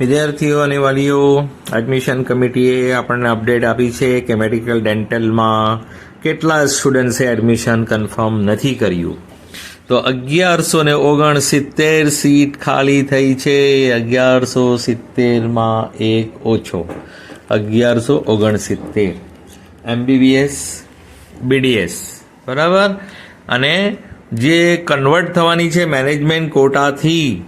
વિદ્યાર્થીઓ અને વાલીઓ એડમિશન કમિટીએ આપણને અપડેટ આપી છે કે મેડિકલ ડેન્ટલમાં કેટલા સ્ટુડન્ટ્સે એડમિશન કન્ફર્મ નથી કર્યું. તો અગિયારસો ને ઓગણસિત્તેર સીટ ખાલી થઈ છે. અગિયારસો સિત્તેરમાં એક ઓછો. અગિયારસો ઓગણસિત્તેર. એમબીબીએસ બીડીએસ બરાબર? અને જે કન્વર્ટ થવાની છે મેનેજમેન્ટ કોટાથી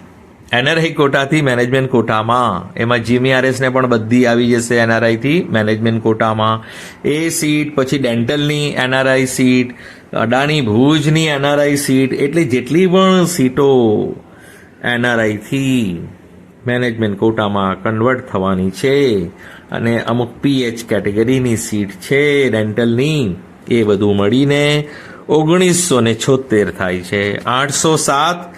એનઆરઆઈ કોટાથી મેનેજમેન્ટ કોટામાં. એમાં જીમીઆરએસને પણ બધી આવી જશે એનઆરઆઈથી, મેનેજમેન્ટ કોટામાં. એ સીટ, પછી ડેન્ટલની એનઆરઆઈ સીટ અડાણી ભુજની એનઆરઆઈ સીટ, એટલે જેટલી પણ સીટો એનઆરઆઈથી મેનેજમેન્ટ કોટામાં કન્વર્ટ થવાની છે. અને અમુક પીએચ કેટેગરીની સીટ છે, ડેન્ટલની. એ બધું મળીને ઓગણીસો ને છોતેર થાય છે. આઠસો સાત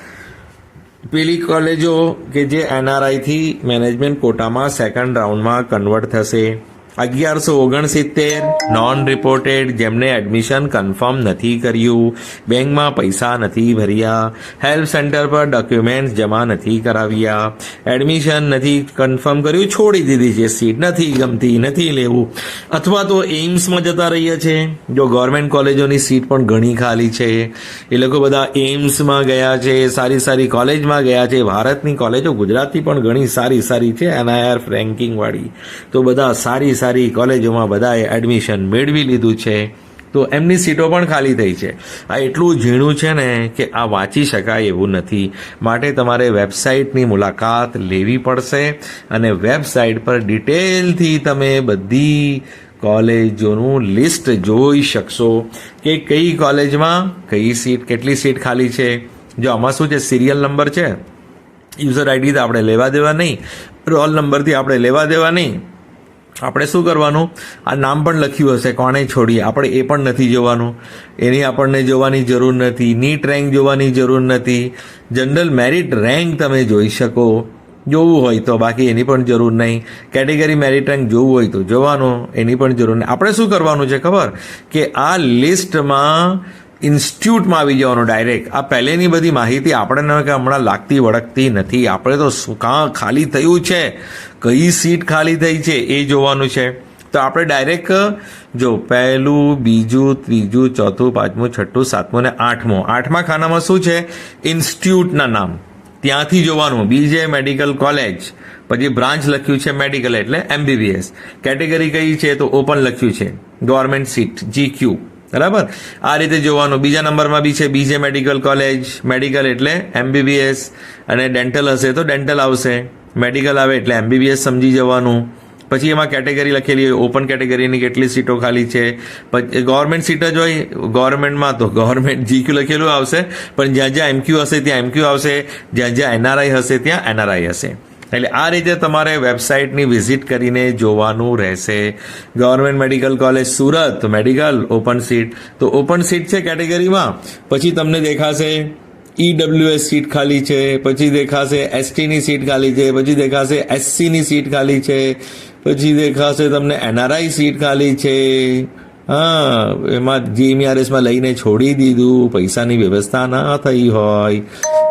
પેલી કોલેજો કે જે એનઆરઆઈથી મેનેજમેન્ટ કોટામાં સેકન્ડ રાઉન્ડમાં કન્વર્ટ થશે? અગિયારસો ઓગણસિત્તેર નોન રિપોર્ટેડ જેમને એડમિશન કન્ફર્મ નથી કર્યું. બેંકમાં પૈસા નથી ભર્યા. હેલ્પ સેન્ટર પર ડોક્યુમેન્ટ્સ જમા નથી કરાવ્યા. એડમિશન નથી કન્ફર્મ કર્યું. છોડી દીધી છે. સીટ નથી ગમતી, નથી લેવું. અથવા તો એઇમ્સમાં જતા રહીએ છે. જો ગવર્મેન્ટ કોલેજોની સીટ પણ ઘણી ખાલી છે. એ લોકો બધા એઇમ્સમાં ગયા છે, સારી સારી કોલેજમાં ગયા છે. ભારતની કોલેજો ગુજરાતની પણ ઘણી સારી સારી છે. એનઆઈઆર રેન્કિંગવાળી તો બધા સારી સારી કોલેજોમાં બધાએ એડમિશન મેળવી લીધું છે. તો એમની સીટો પણ ખાલી થઈ છે. આ એટલું ઝીણું છે ને કે આ વાંચી શકાય એવું નથી. માટે તમારે વેબસાઇટની મુલાકાત લેવી પડશે અને વેબસાઇટ પર ડિટેલથી તમે બધી કોલેજોનું લિસ્ટ જોઈ શકશો કે કઈ કોલેજમાં કઈ સીટ, કેટલી સીટ ખાલી છે. જો આમાં શું છે સિરિયલ નંબર છે યુઝર આઈડી તો આપણે લેવા દેવા નહીં રોલ નંબરથી આપણે લેવા દેવા નહીં. આપણે શું કરવાનું? આ નામ પણ લખ્યું હશે, કોણે છોડી? આપણે એ પણ નથી જોવાનું. એની આપણને જોવાની જરૂર નથી. નીટ રેન્ક જોવાની જરૂર નથી. જનરલ મેરિટ રેન્ક તમે જોઈ શકો. જોવું હોય તો, બાકી એની પણ જરૂર નહીં. કેટેગરી મેરિટ રેન્ક જોવું હોય તો જોવાનું, એની પણ જરૂર નહીં. આપણે શું કરવાનું છે ખબર? કે આ લિસ્ટમાં ઇન્સ્ટિટ્યૂટમાં આવી જવાનું ડાયરેક્ટ. આ પહેલેની બધી માહિતી આપણને હમણાં લાગતી વળગતી નથી. આપણે તો કાં ખાલી થયું છે? કઈ સીટ ખાલી થઈ છે? એ જોવાનું છે. તો આપણે ડાયરેક્ટ, જો પહેલું, બીજું, ત્રીજું, ચોથું, પાંચમું, છઠ્ઠું, સાતમું ને આઠમું. આઠમા ખાનામાં શું છે? ઇન્સ્ટિટ્યૂટના નામ. ત્યાંથી જોવાનું. બીજે મેડિકલ કોલેજ. પછી બ્રાન્ચ લખ્યું છે મેડિકલ એટલે એમબીબીએસ. કેટેગરી કઈ છે તો ઓપન લખ્યું છે. ગવર્મેન્ટ સીટ જી ક્યુ બરાબર? આ રીતે જોવાનું. બીજા નંબરમાં બી છે, બીજે મેડિકલ કોલેજ, મેડિકલ એટલે એમબીબીએસ અને ડેન્ટલ હશે તો ડેન્ટલ આવશે. મેડિકલ આવે એટલે એમબીબીએસ સમજી જવાનું. પછી એમાં કેટેગરી લખેલી હોય, ઓપન કેટેગરીની કેટલી સીટો ખાલી છે. પછી ગવર્મેન્ટ સીટ જ હોય, ગવર્મેન્ટમાં તો ગવર્મેન્ટ જીક્યુ લખેલું આવશે, પણ જ્યાં જ્યાં એમક્યુ હશે ત્યાં એમક્યુ આવશે, જ્યાં જ્યાં એનઆરઆઈ હશે ત્યાં એનઆરઆઈ હશે. એટલે આ રીતે તમારે વેબસાઇટની વિઝિટ કરીને જોવાનું રહેશે. Government medical college Surat medical open seat. તો ઓપન સીટ છે કેટેગરીમાં. પછી તમને દેખાશે ઈડબ્લ્યુએસ સીટ ખાલી છે. પછી દેખાશે એસટીની સીટ ખાલી છે. પછી દેખાશે એસસીની સીટ ખાલી છે. પછી દેખાશે તમને એનઆરઆઈ સીટ ખાલી છે. હા, એમાં જીએમઆરએસમાં લઈને છોડી દીધું. પૈસાની વ્યવસ્થા ના થઈ હોય.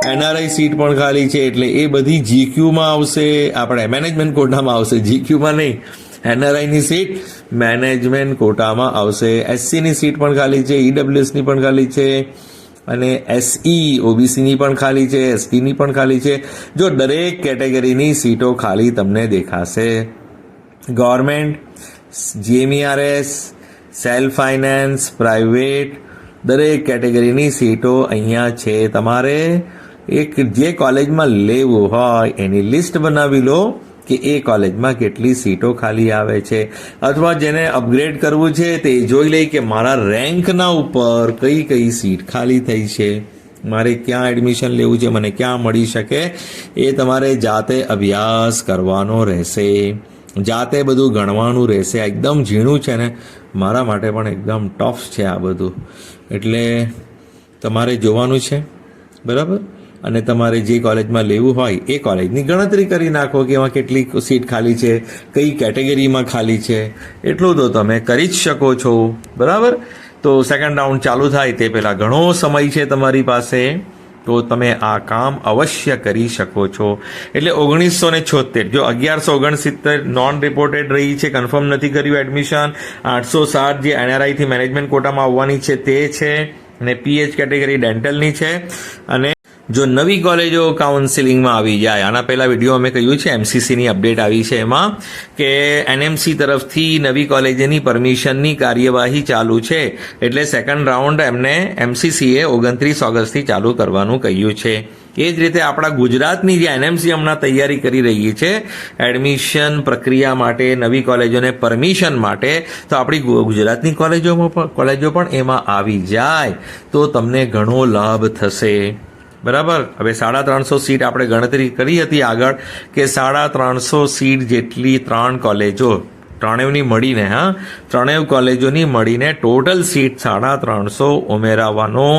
એનઆરઆઈ સીટ પણ ખાલી છે એટલે એ બધી જીક્યુમાં આવશે. આપણે મેનેજમેન્ટ કોટામાં આવશે. જીક્યુમાં નહીં. એનઆરઆઈની સીટ મેનેજમેન્ટ કોટામાં આવશે. એસસીની સીટ પણ ખાલી છે. ઈડબ્લ્યુએસની પણ ખાલી છે. અને એસઈ ઓબીસીની પણ ખાલી છે. એસટીની પણ ખાલી છે. જો દરેક કેટેગરીની સીટો ખાલી તમને દેખાશે. Government GMERS self finance private દરેક કેટેગરીની સીટો અહીંયા છે તમારે. એક જે કોલેજમાં લેવું હોય એની લિસ્ટ બનાવી લો કે એ કોલેજમાં કેટલી સીટો ખાલી આવે છે. અથવા જેને અપગ્રેડ કરવું છે તે જોઈ લે કે મારા રેન્કના ઉપર કઈ કઈ સીટ ખાલી થઈ છે. મારે ક્યાં એડમિશન લેવું છે, મને ક્યાં મળી શકે, એ તમારે જાતે અભ્યાસ કરવાનો રહેશે. જાતે બધું ગણવાનું રહેશે. એકદમ ઝીણું છે ને, મારા માટે પણ એકદમ ટફ છે આ બધું. એટલે તમારે જોવાનું છે. બરાબર? અને તમારે જે કોલેજમાં લેવું હોય એ કોલેજની ગણતરી કરી નાખો કે એમાં કેટલી સીટ ખાલી છે, કઈ કેટેગરીમાં ખાલી છે. એટલું તો તમે કરી જ શકો છો. બરાબર? તો સેકન્ડ રાઉન્ડ ચાલુ થાય તે પહેલાં ઘણો સમય છે તમારી પાસે. તો તમે આ કામ અવશ્ય કરી શકો છો. એટલે ઓગણીસો ને છોતેર જો અગિયારસો ઓગણસિત્તેર નોન રિપોર્ટેડ રહી છે કન્ફર્મ નથી કર્યું એડમિશન આઠસો સાત જે એનઆરઆઈથી મેનેજમેન્ટ કોટામાં આવવાની છે તે છે, અને પીએચ કેટેગરી ડેન્ટલની છે, અને જો નવી કોલેજો કાઉન્સિલિંગમાં આવી જાય, આના પહેલા વીડિયો અમે કહ્યું છે એમસીસીની અપડેટ આવી છે એમાં કે એનએમસી તરફથી નવી કોલેજની પરમિશનની કાર્યવાહી ચાલુ છે. એટલે સેકન્ડ રાઉન્ડ એમને એમસીસીએ ઓગણત્રીસ ઓગસ્ટથી ચાલુ કરવાનું કહ્યું છે. એ જ રીતે આપણા ગુજરાતની જે એનએમસી હમણાં તૈયારી કરી રહી છે એડમિશન પ્રક્રિયા માટે, નવી કોલેજોને પરમિશન માટે, તો આપણી ગુજરાતની કોલેજોમાં કોલેજો પણ એમાં આવી જાય. તો તમને ઘણો લાભ થશે. બરાબર? હવે સાડા ત્રણસો સીટ આપણે ગણતરી કરી હતી આગળ કે સાડા ત્રણસો સીટ જેટલી ત્રણ કોલેજો ત્રણેયની મળીને, હા? ત્રણેય કોલેજોની મળીને ટોટલ સીટ સાડા ત્રણસો ઉમેરાવાનો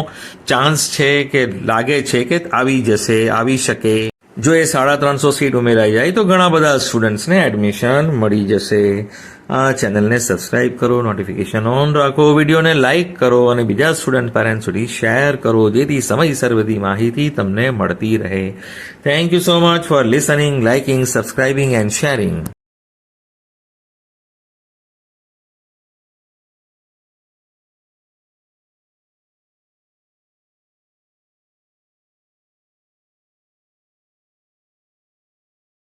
ચાન્સ છે કે લાગે છે કે આવી જશે, આવી શકે. જો એ સાડા ત્રણસો સીટ ઉમેરાઈ જાય તો ઘણા બધા સ્ટુડન્ટ્સને એડમિશન મળી જશે. ચેનલને સબસ્ક્રાઇબ કરો નોટિફિકેશન ઓન રાખો, વિડીયોને લાઇક કરો અને બીજા સ્ટુડન્ટ પેરેન્ટ સુધી શેર કરો, જેથી સમયસર બધી માહિતી તમને મળતી રહે. Thank you so much for listening liking subscribing and sharing